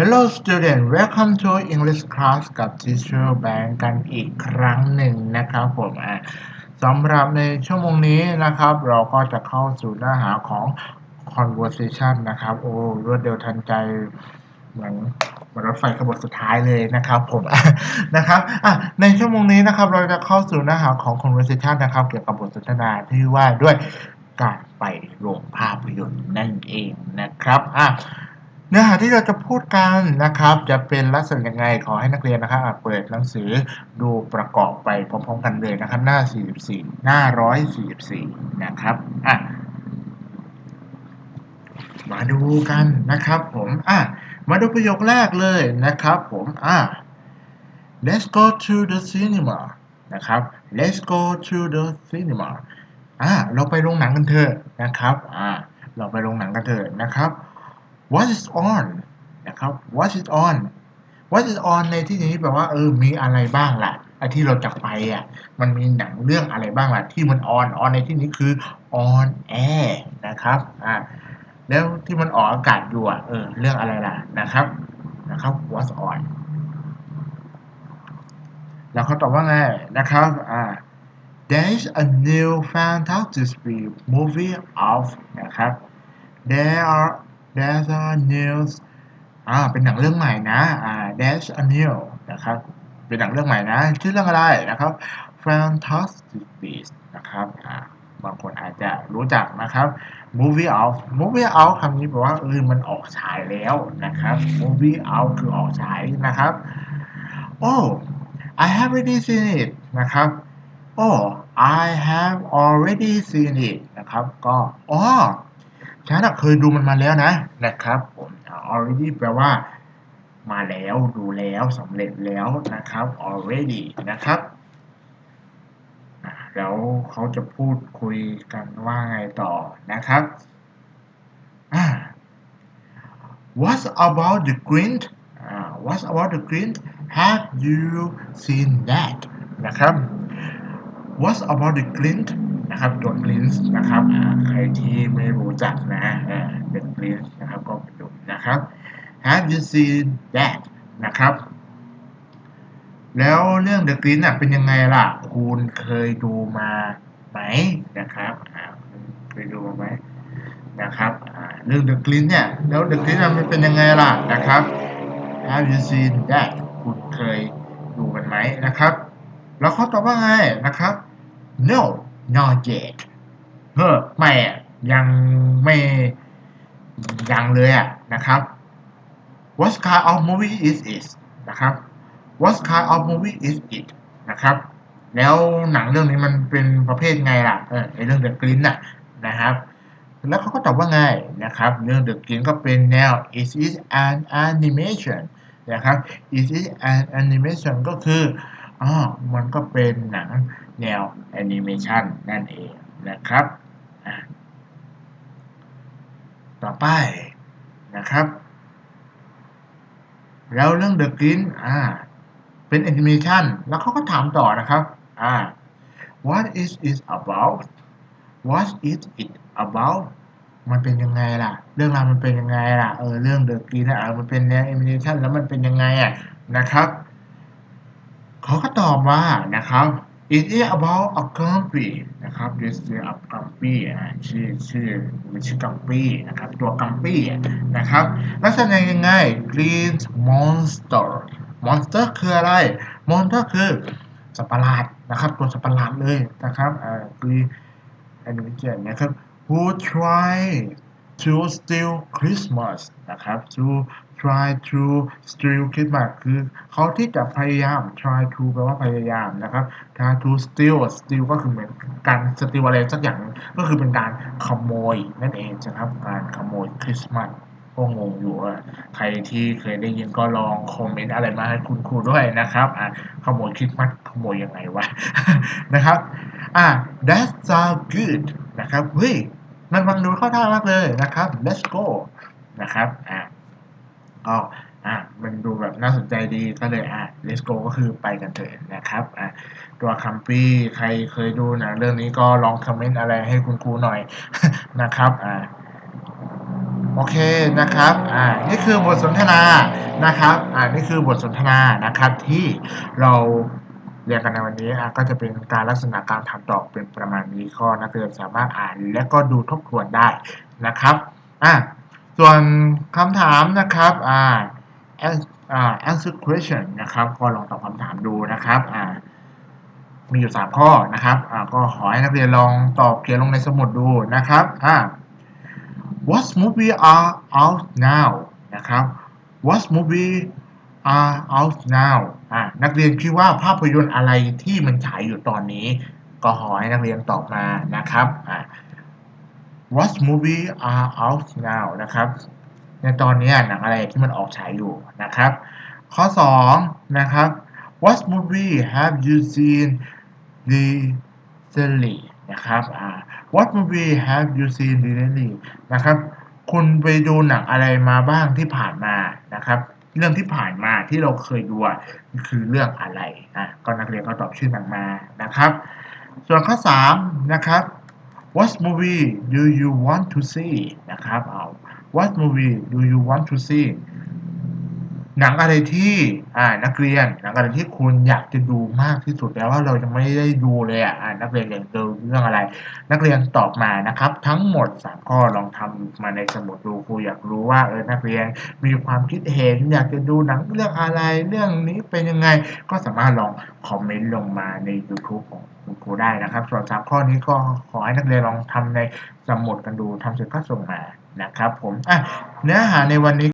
Hello student welcome to English class กับ Teacher Bank กันอีกครั้งหนึ่งนะครับผมอะสำหรับในชั่วโมงนี้นะครับ เราก็จะเข้าสู่เนื้อหาของ conversation นะครับ โอ้รวดเร็วทันใจเหมือนเหมือนรถไฟขบวนสุดท้ายเลยนะครับผมนะครับอะในชั่วโมงนี้นะครับ เราจะเข้าสู่เนื้อหาของ conversation นะครับ เกี่ยวกับบทสนทนาที่ว่าด้วยการไปโรงภาพยนตร์นั่นเองนะครับอะ เนื้อหาที่เราจะพูดกันนะครับ จะเป็นลักษณะยังไงขอให้นักเรียนนะครับเปิดหนังสือดูประกอบไปพร้อมๆกันเลยนะครับ หน้า 44 หน้า 144 นะครับอะมาดูกันนะครับผมอะมาดูประโยคแรกเลยนะครับผมอะ let's go to the cinema นะครับ let's go to the cinema อะเราไปโรงหนังกันเถอะนะครับอะเราไปโรงหนังกันเถอะนะครับ what is on นะครับ what is on what is on ในที่นี้แปลว่าเออมีอะไรบ้างล่ะไอ้ที่เราจะไปอะมันมีหนังเรื่องอะไรบ้างล่ะที่มัน on on ในที่นี้คือ on air นะครับอ่าแล้วที่มันออกอากาศอยู่อะเออเรื่องอะไรล่ะนะครับนะครับ what's on แล้วเขาตอบว่าไงนะครับอ่า there is a new fantastic movie out นะครับ there are there's a news อ่าเป็นหนังเรื่องใหม่นะอ่า there's a new นะครับเป็นหนังเรื่องใหม่นะชื่อเรื่องอะไรนะครับ Fantastic Beasts นะครับอ่าบางคนอาจจะรู้จักนะครับ movie out movie out คำนี้แปลว่าเออมันออกฉายแล้วนะครับ movie out คือออกฉายนะครับ oh I have already seen it นะครับ oh I have already seen it นะครับ ก็อ๋อ ฉันเคยดูมันมาแล้วนะนะครับผม already แปลว่า มาแล้วดูแล้วสำเร็จแล้วนะครับ already นะครับแล้วเขาจะพูดคุยกันว่าไงต่อนะครับ What about the Grinch What about the Grinch Have you seen that นะครับ What about the Grinch นะครับตัว Grinch นะครับใครที่ไม่รู้จักนะเด็ก Grinch นะครับก็ไปดูนะครับ Have you seen that นะครับ แล้วเรื่อง The Grinch อะเป็นยังไงล่ะ คุณเคยดูมาไหมนะครับเคยดูมาไหมนะครับเรื่อง The Grinch เนี่ยแล้ว The Grinch มันเป็นยังไงล่ะนะครับ Have you seen that คุณเคยดูมันไหมนะครับ แล้วเขาตอบว่าไงนะครับ no not yet เฮ้อไม่อะยังไม่ยังเลยอะนะครับ what kind of movie is it นะครับ what kind of movie is it นะครับ แล้วหนังเรื่องนี้มันเป็นประเภทไงล่ะ เออไอเรื่อง The Grinch น่ะนะครับ แล้วเขาก็ตอบว่าไงนะครับ เรื่อง The Grinch ก็เป็นแนว it is an animation นะครับ it is an animation ก็คืออ๋อมันก็เป็นหนัง แนวแอนิเมชันนั่นเองนะครับ ต่อไปนะครับ แล้วเรื่อง The Grinch อ่าเป็นแอนิเมชันแล้วเขาก็ถามต่อนะครับอ่า what is it about what is it about มันเป็นยังไงล่ะ เรื่องราวมันเป็นยังไงล่ะ เออ เรื่อง The Grinch อะมันเป็นแนวแอนิเมชันแล้วมันเป็นยังไงอะนะครับ เขาก็ตอบว่านะครับ it is about a country นะครับ this is a country ชื่อชื่อมันชื่อ country นะครับ ตัว country นะครับ ลักษณะยังไง green monster monster คืออะไร monster คือสัตว์ประหลาดนะครับ ตัวสัตว์ประหลาดเลยนะครับอ่าคืออันนี้เขียนนะครับ who try to steal Christmas นะครับ to try to steal Christmas คือเขาที่จะพยายาม try to แปลว่าพยายามนะครับ try to steal steal ก็คือเหมือนการ steal อะไรสักอย่างก็คือเป็นการขโมยนั่นเองนะครับ การขโมยคริสต์มาสก็งงอยู่ว่าใครที่เคยได้ยินก็ลองคอมเมนต์อะไรมาให้คุณครูด้วยนะครับอะขโมยคริสต์มาสขโมยยังไงวะ นะครับอะ that's so good นะครับเฮ้ยมันฟังดูเข้าท่ามากเลยนะครับ let's go นะครับอะ ก็อะมันดูแบบน่าสนใจดีก็เลยอะ let's go ก็คือไปกันเถอะนะครับอะตัวคัมปี้ใครเคยดูนะเรื่องนี้ก็ลองคอมเมนต์อะไรให้คุณครูหน่อยนะครับอะโอเคนะครับ อ่า นี่คือบทสนทนา นะครับ อ่า นี่คือบทสนทนานะครับที่เราเรียนกันในวันนี้อะก็จะเป็นการลักษณะการถามตอบเป็นประมาณนี้ข้อนักเรียนสามารถอ่าน และก็ดูทบทวนได้นะครับ อ่า ส่วนคำถามนะครับอ่า answer question นะครับก็ลองตอบคำถามดูนะครับอ่ามีอยู่ 3 ข้อนะครับอ่าก็ขอให้นักเรียนลองตอบเขียนลงในสมุดดูนะครับอ่า What movie are out now นะครับ What movie are out now อ่านักเรียนคิดว่าภาพยนตร์อะไรที่มันฉายอยู่ตอนนี้ ก็ขอให้นักเรียนตอบมานะครับอ่า What movie are out now นะครับ ในตอนนี้หนังอะไรที่มันออกฉายอยู่นะครับ ข้อ 2 นะครับ What movie have you seen recently นะครับ What movie have you seen recently นะครับ คุณไปดูหนังอะไรมาบ้างที่ผ่านมานะครับเรื่องที่ผ่านมาที่เราเคยดูคือเรื่องอะไรอะก็นักเรียนก็ตอบชื่อหนังมานะครับ ส่วนข้อ3นะครับ What movie do you want to see นะครับ เอา What movie do you want to see หนังอะไรที่อ่านักเรียนหนังอะไรที่คุณอยากจะดูมากที่สุดแล้วว่าเรายังไม่ได้ดูเลยอะอ่านักเรียนอยากดูเรื่องอะไร นักเรียนตอบมานะครับ ทั้งหมด3ข้อลองทำมาในสมุดดูครูอยากรู้ว่าเออนักเรียนมีความคิดเห็นอยากจะดูหนังเรื่องอะไรเรื่องนี้เป็นยังไง ก็สามารถลองคอมเมนต์ลงมาใน YouTube ของคุณครูได้นะครับ ส่วนสามข้อนี้ก็ขอให้นักเรียนลองทำในสมุดกันดูทำเสร็จก็ส่งมานะครับ ผมอะเนื้อหาในวันนี้